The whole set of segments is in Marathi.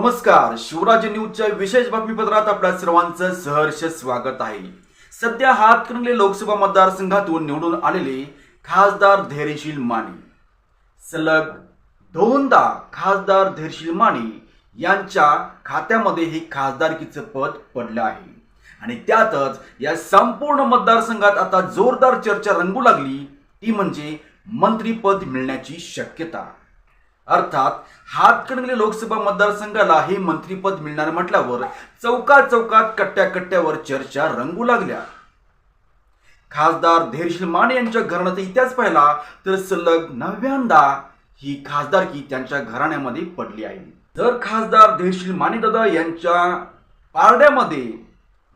नमस्कार शिवराज न्यूजच्या विशेष बातमीपत्रात आपल्या सर्वांचं सहर्ष स्वागत आहे. सध्या हातकणंगले लोकसभा मतदारसंघातून निवडून आलेले खासदार धैर्यशील माने. सलग दोनदा खासदार धैर्यशील माने यांच्या खात्यामध्ये हे खासदारकीचं पद पडलं आहे. आणि त्यातच या संपूर्ण मतदारसंघात आता जोरदार चर्चा रंगू लागली ती म्हणजे मंत्रीपद मिळण्याची शक्यता. अर्थात हातकणंगले लोकसभा मतदारसंघाला हे मंत्रीपद मिळणार म्हटल्यावर चौकात चौकात कट्ट्या कट्ट्यावर चर्चा रंगू लागल्या. खासदार धैर्यशील माने यांच्या घराण्याचा इतिहास पाहिला तर सलग नव्यांदा ही खासदारकी त्यांच्या घराण्यामध्ये पडली आहे. जर खासदार धैर्यशील माने दादा यांच्या पारड्यामध्ये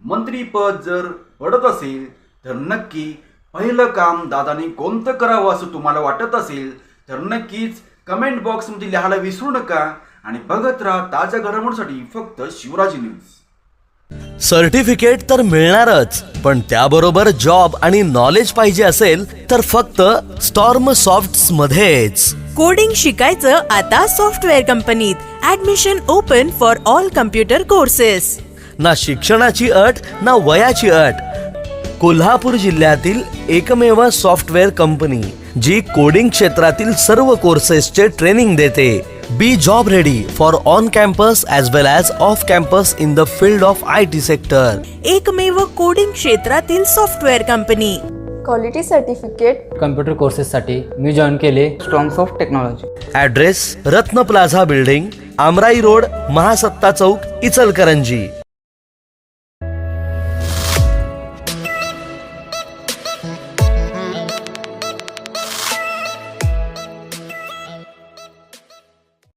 मंत्रीपद जर पडत असेल तर नक्की पहिलं काम दादाने कोणतं करावं असं तुम्हाला वाटत असेल तर नक्कीच कमेंट बॉक्समध्ये लिहायला विसरू नका आणि बघत राहा ताज्या घडामोडीसाठी फक्त शिवराज न्यूज. सर्टिफिकेट तर मिळणारच पण त्याबरोबर जॉब आणि नॉलेज पाहिजे असेल तर फक्त स्टॉर्म सॉफ्ट मध्येच. कोडिंग शिकायचं आता सॉफ्टवेअर कंपनीत. Admission open for all computer courses ना शिक्षणाची अट ना वयाची अट. कोल्हापूर जिल्ह्यातील एकमेव सॉफ्टवेअर कंपनी. जी कोडिंग क्षेत्रातील सर्व कोर्सेसचे ट्रेनिंग देते. Be job ready for on campus as well as off campus in the field of I T sector एकमेव कोडिंग क्षेत्रातील software company quality certificate computer कोर्सेससाठी मी जॉईन केले. Strongs of Technology address Ratna plaza building Amrai road Mahasatta chowk Ichalkaranji